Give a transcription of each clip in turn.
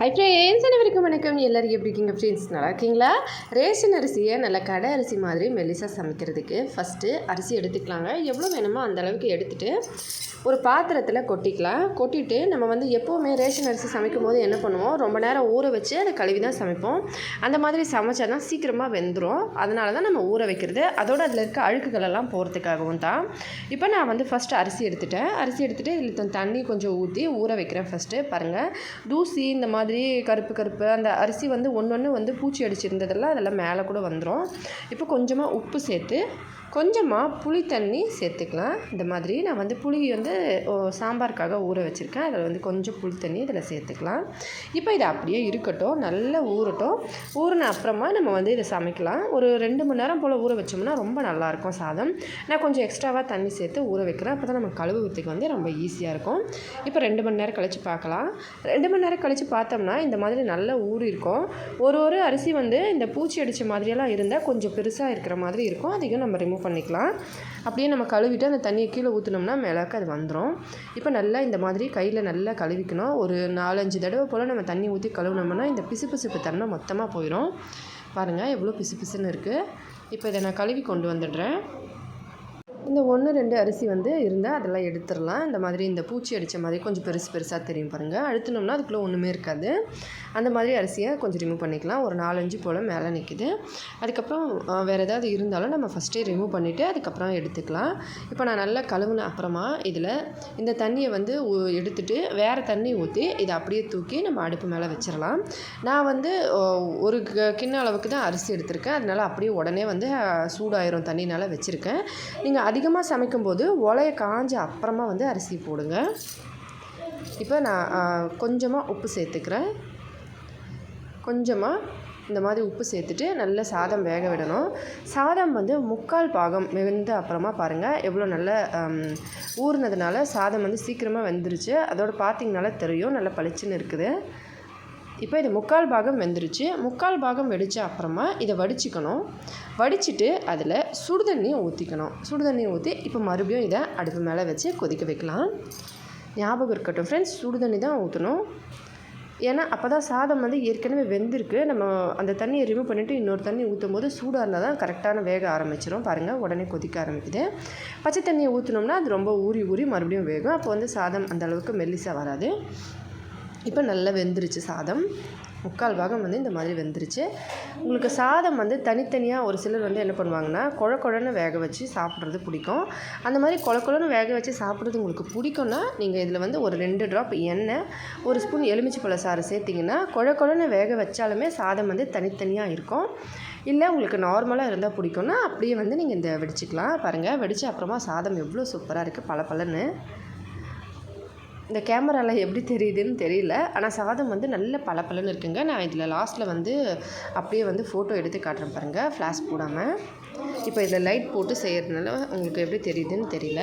Hi friends அனைவருக்கும் வணக்கம்? எல்லோரும் எப்படி இருக்கீங்க? ஃப்ரெண்ட்ஸ் நல்லா இருக்கீங்களா? ரேஷன் அரிசியை நல்லா கடை அரிசி மாதிரி மெல்லிசாக சமைக்கிறதுக்கு ஃபஸ்ட்டு அரிசி எடுத்துக்கலாங்க. எவ்வளோ வேணுமோ அந்தளவுக்கு எடுத்துகிட்டு ஒரு பாத்திரத்தில் கொட்டிக்கலாம் கொட்டிட்டு நம்ம வந்து எப்போவுமே ரேஷன் அரிசி சமைக்கும் போது என்ன பண்ணுவோம்? ரொம்ப நேரம் ஊற வச்சு அதை கழுவி தான் சமைப்போம். அந்த மாதிரி சமைச்சா தான் சீக்கிரமாக வெந்துடும் அதனால தான் நம்ம ஊற வைக்கிறது. அதோடு அதில் இருக்க அழுக்குகள் எல்லாம் போகிறதுக்காகவும் தான். இப்போ நான் வந்து ஃபஸ்ட்டு அரிசி எடுத்துட்டேன். அரிசி எடுத்துகிட்டு இதில் தண்ணி கொஞ்சம் ஊற்றி ஊற வைக்கிறேன் ஃபஸ்ட்டு பாருங்கள் தூசி இந்த மாதிரி கருப்பு கருப்பு அந்த அரிசி வந்து ஒன்று ஒன்று வந்து பூச்சி அடிச்சிருந்ததெல்லாம் அதெல்லாம் மேலே கூட வந்துடும் இப்போ கொஞ்சமாக உப்பு சேர்த்து கொஞ்சமாக புளி தண்ணி சேர்த்துக்கலாம். இந்த மாதிரி நான் வந்து புளி வந்து ஓ, சாம்பாருக்காக ஊற வச்சுருக்கேன். அதில் வந்து கொஞ்சம் புளி தண்ணி இதில் சேர்த்துக்கலாம். இப்போ இது அப்படியே இருக்கட்டும். நல்லா ஊறட்டும். ஊறின அப்புறமா நம்ம வந்து இதை சமைக்கலாம். ஒரு ரெண்டு மணி நேரம் போல் ஊற வச்சோம்னா ரொம்ப நல்லாயிருக்கும் சாதம். நான் கொஞ்சம் எக்ஸ்ட்ராவாக தண்ணி சேர்த்து ஊற வைக்கிறேன். அப்போ தான் நம்ம கழுவுறதுக்கு வந்து ரொம்ப ஈஸியாக இருக்கும். இப்போ ரெண்டு மணி நேரம் கழித்து பார்க்கலாம். ரெண்டு மணி நேரம் கழித்து பார்த்தோம்னா இந்த மாதிரி நல்லா ஊறி இருக்கும் ஒரு ஒரு அரிசி வந்து இந்த பூச்சி அடித்த மாதிரியெல்லாம் இருந்தால் கொஞ்சம் பெருசாக இருக்கிற மாதிரி இருக்கும். அதையும் நம்ம ரிமூவ் பண்ணிக்கலாம். அப்படியே நம்ம கழுவிட்டு அந்த தண்ணியை கீழே ஊற்றினோம்னா மேலாக்க அது வந்துடும் இப்போ நல்லா இந்த மாதிரி கையில் நல்லா கழுவிக்கணும். ஒரு நாலஞ்சு தடவை போல் நம்ம தண்ணி ஊற்றி கழுவுனோம்னா இந்த பிசுபிசுப்பு தன்மை மொத்தமாக போயிடும் பாருங்கள் எவ்வளோ பிசு பிசுன்னு இருக்குது இப்போ இதை நான் கழுவி கொண்டு வந்துடுறேன். இந்த ஒன்று ரெண்டு அரிசி வந்து இருந்தால் அதெல்லாம் எடுத்துடலாம். இந்த மாதிரி இந்த பூச்சி அடித்த மாதிரி கொஞ்சம் பெருசு பெருசாக தெரியும் பாருங்கள் அழுத்தினோம்னா அதுக்குள்ளே ஒன்றுமே இருக்காது. அந்த மாதிரி அரிசியை கொஞ்சம் ரிமூவ் பண்ணிக்கலாம். ஒரு நாலஞ்சு போல் மேலே நிற்கிது அதுக்கப்புறம் வேறு ஏதாவது இருந்தாலும் நம்ம ஃபஸ்ட்டே ரிமூவ் பண்ணிவிட்டு அதுக்கப்புறம் எடுத்துக்கலாம். இப்போ நான் நல்லா கழுவுன அப்புறமா இதில் இந்த தண்ணியை வந்து ஊ- எடுத்துட்டு வேறு தண்ணி ஊற்றி இதை அப்படியே தூக்கி நம்ம அடுப்பு மேலே வச்சிடலாம். நான் வந்து ஒரு கிண்ண அளவுக்கு தான் அரிசி எடுத்திருக்கேன். அதனால் அப்படியே உடனே வந்து சூடாயிரும் தண்ணினால் வச்சுருக்கேன். நீங்கள் அதிகமாக சமைக்கும்போது உலைய காஞ்ச அப்புறமா வந்து அரிசி போடுங்க. இப்போ நான் கொஞ்சமாக உப்பு சேர்த்துக்கிறேன். கொஞ்சமாக இந்த மாதிரி உப்பு சேர்த்துட்டு நல்ல சாதம் வேக விடணும். சாதம் வந்து முக்கால் பாகம் வெந்த அப்புறமா பாருங்கள் எவ்வளோ நல்ல ஊறுனதுனால ஊறினதுனால சாதம் வந்து சீக்கிரமாக வெந்துருச்சு. அதோட பார்த்தீங்கனால தெரியும். நல்லா பளிச்சுன்னு இருக்குது. இப்போ இது முக்கால் பாகம் வெந்துருச்சு. முக்கால் பாகம் வெடித்த அப்புறமா இதை வடிச்சுக்கணும். வடிச்சிட்டு அதில் சுடுதண்ணியை ஊற்றிக்கணும் சுடுதண்ணியை ஊற்றி இப்போ மறுபடியும் இதை அடுப்பு மேலே வச்சு கொதிக்க வைக்கலாம். ஞாபகம் இருக்கட்டும் ஃப்ரெண்ட்ஸ் சுடுதண்ணி தான் ஊற்றணும் ஏன்னா அப்போ தான் சாதம் வந்து ஏற்கனவே வெந்திருக்கு. நம்ம அந்த தண்ணியை ரிமூவ் பண்ணிவிட்டு இன்னொரு தண்ணி ஊற்றும் போது சூடாக இருந்தால் தான் கரெக்டான வேக ஆரம்பிச்சிடும் பாருங்கள் உடனே கொதிக்க ஆரம்பிக்குது. பச்சை தண்ணியை ஊற்றினோம்னா அது ரொம்ப ஊறி ஊறி மறுபடியும் வேகும். அப்போ வந்து சாதம் அந்தளவுக்கு மெல்லிசாக வராது. இப்போ நல்லா வெந்துருச்சு சாதம். முக்கால் பாகம் வந்து இந்த மாதிரி வெந்துருச்சு. உங்களுக்கு சாதம் வந்து தனித்தனியாக ஒரு சிலர் வந்து என்ன பண்ணுவாங்கன்னா குழ குழன்னு வேக வச்சு சாப்பிட்றது பிடிக்கும். அந்த மாதிரி குழ குழன்னு வேக வச்சு சாப்பிட்றது உங்களுக்கு பிடிக்கும்னா நீங்கள் இதில் வந்து ஒரு ரெண்டு ட்ராப் எண்ணெய் ஒரு ஸ்பூன் எலுமிச்சை பழ சாறு சேர்த்திங்கன்னா குழ குழன்னு வேக வச்சாலுமே சாதம் வந்து தனித்தனியாக இருக்கும். இல்லை உங்களுக்கு நார்மலாக இருந்தால் பிடிக்கும்னா அப்படியே வந்து நீங்கள் இந்த வெடிச்சிக்கலாம். பாருங்கள் வெடிச்ச அப்புறமா சாதம் எவ்வளோ சூப்பராக இருக்குது பல பலன்னு இந்த கேமராவில் எப்படி தெரியுதுன்னு தெரியல. ஆனால் சாதம் வந்து நல்ல பளபளன்னு இருக்குங்க. நான் இதில் லாஸ்ட்டில் வந்து அப்படியே வந்து ஃபோட்டோ எடுத்து காட்டுறேன் பாருங்கள் ஃப்ளாஷ் போடாமல் இப்போ இதில் லைட் போட்டு செய்கிறதுனால உங்களுக்கு எப்படி தெரியுதுன்னு தெரியல.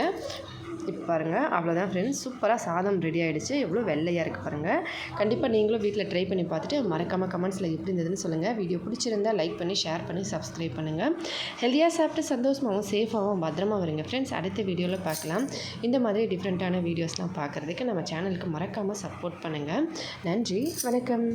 இப்போ பாருங்கள் அவ்வளோதான் ஃப்ரெண்ட்ஸ் சூப்பராக சாதம் ரெடி ஆகிடுச்சு எவ்வளோ வெள்ளையாக இருக்குது பாருங்கள் கண்டிப்பாக நீங்களும் வீட்டில் ட்ரை பண்ணி பார்த்துட்டு மறக்காமல் கமெண்ட்ஸில் எப்படி இருந்ததுன்னு சொல்லுங்கள் வீடியோ பிடிச்சிருந்தா லைக் பண்ணி ஷேர் பண்ணி சப்ஸ்கிரைப் பண்ணுங்கள் ஹெல்த்தியாக சாப்பிட்டு சந்தோஷமாகவும் சேஃபாகவும் பத்திரமா வருங்க ஃப்ரெண்ட்ஸ் அடுத்த வீடியோவில் பார்க்கலாம். இந்த மாதிரி டிஃப்ரெண்ட்டான வீடியோஸ்லாம் பார்க்குறதுக்கு நம்ம சேனலுக்கு மறக்காமல் சப்போர்ட் பண்ணுங்கள் நன்றி. வணக்கம்.